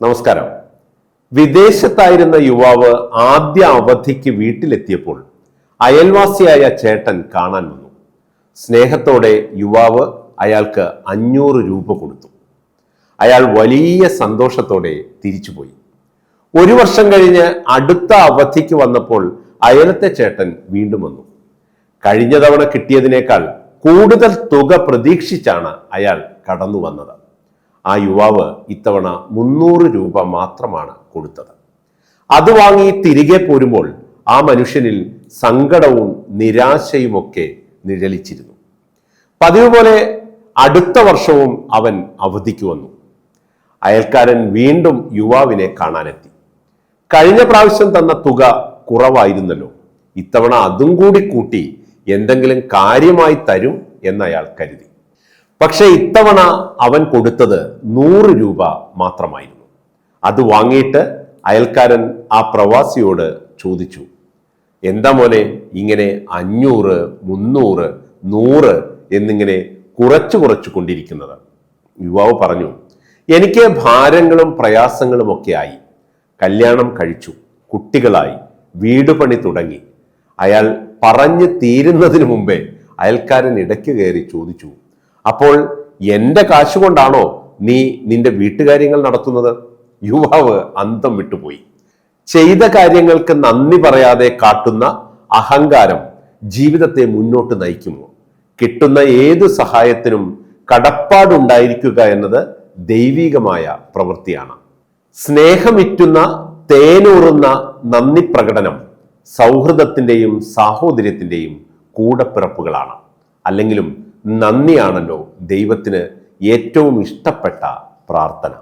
നമസ്കാരം. വിദേശത്തായിരുന്ന യുവാവ് ആദ്യ അവധിക്ക് വീട്ടിലെത്തിയപ്പോൾ അയൽവാസിയായ ചേട്ടൻ കാണാൻ വന്നു. സ്നേഹത്തോടെ യുവാവ് അയാൾക്ക് അഞ്ഞൂറ് രൂപ കൊടുത്തു. അയാൾ വലിയ സന്തോഷത്തോടെ തിരിച്ചുപോയി. ഒരു വർഷം കഴിഞ്ഞ് അടുത്ത അവധിക്ക് വന്നപ്പോൾ അയലത്തെ ചേട്ടൻ വീണ്ടും വന്നു. കഴിഞ്ഞ തവണ കിട്ടിയതിനേക്കാൾ കൂടുതൽ തുക പ്രതീക്ഷിച്ചാണ് അയാൾ കടന്നു വന്നത്. ആ യുവാവ് ഇത്തവണ മുന്നൂറ് രൂപ മാത്രമാണ് കൊടുത്തത്. അത് വാങ്ങി തിരികെ പോരുമ്പോൾ ആ മനുഷ്യനിൽ സങ്കടവും നിരാശയുമൊക്കെ നിഴലിച്ചിരുന്നു. പതിവ് പോലെ അടുത്ത വർഷവും അവൻ അവധിക്ക് വന്നു. അയൽക്കാരൻ വീണ്ടും യുവാവിനെ കാണാനെത്തി. കഴിഞ്ഞ പ്രാവശ്യം തന്ന തുക കുറവായിരുന്നല്ലോ. ഇത്തവണ അതും കൂടി കൂട്ടി എന്തെങ്കിലും കാര്യമായി തരും എന്നയാൾ കരുതി. പക്ഷെ ഇത്തവണ അവൻ കൊടുത്തത് നൂറ് രൂപ മാത്രമായിരുന്നു. അത് വാങ്ങിയിട്ട് അയൽക്കാരൻ ആ പ്രവാസിയോട് ചോദിച്ചു എന്താ മോനെ ഇങ്ങനെ അഞ്ഞൂറ് മുന്നൂറ് നൂറ് എന്നിങ്ങനെ കുറച്ചു കുറച്ചു കൊണ്ടിരിക്കുന്നത്? യുവാവ് പറഞ്ഞു എനിക്ക് ഭാരങ്ങളും പ്രയാസങ്ങളും ഒക്കെ ആയി. കല്യാണം കഴിച്ചു കുട്ടികളായി വീട് പണി തുടങ്ങി. അയാൾ പറഞ്ഞു തീരുന്നതിന് മുമ്പേ അയൽക്കാരൻ ഇടയ്ക്ക് കയറി ചോദിച്ചു അപ്പോൾ എന്റെ കാശ് കൊണ്ടാണോ നീ നിന്റെ വീട്ടുകാര്യങ്ങൾ നടത്തുന്നത്? യുവാവ് അന്തം വിട്ടുപോയി. ചെയ്ത കാര്യങ്ങൾക്ക് നന്ദി പറയാതെ കാട്ടുന്ന അഹങ്കാരം ജീവിതത്തെ മുന്നോട്ട് നയിക്കുമോ? കിട്ടുന്ന ഏത് സഹായത്തിനും കടപ്പാടുണ്ടായിരിക്കുക എന്നത് ദൈവീകമായ പ്രവൃത്തിയാണ്. സ്നേഹമിറ്റുന്ന തേനൂറുന്ന നന്ദി പ്രകടനം സൗഹൃദത്തിന്റെയും സാഹോദര്യത്തിന്റെയും കൂടപ്പിറപ്പുകളാണ്. അല്ലെങ്കിലും നന്ദിയാണല്ലോ ദൈവത്തിന് ഏറ്റവും ഇഷ്ടപ്പെട്ട പ്രാർത്ഥന.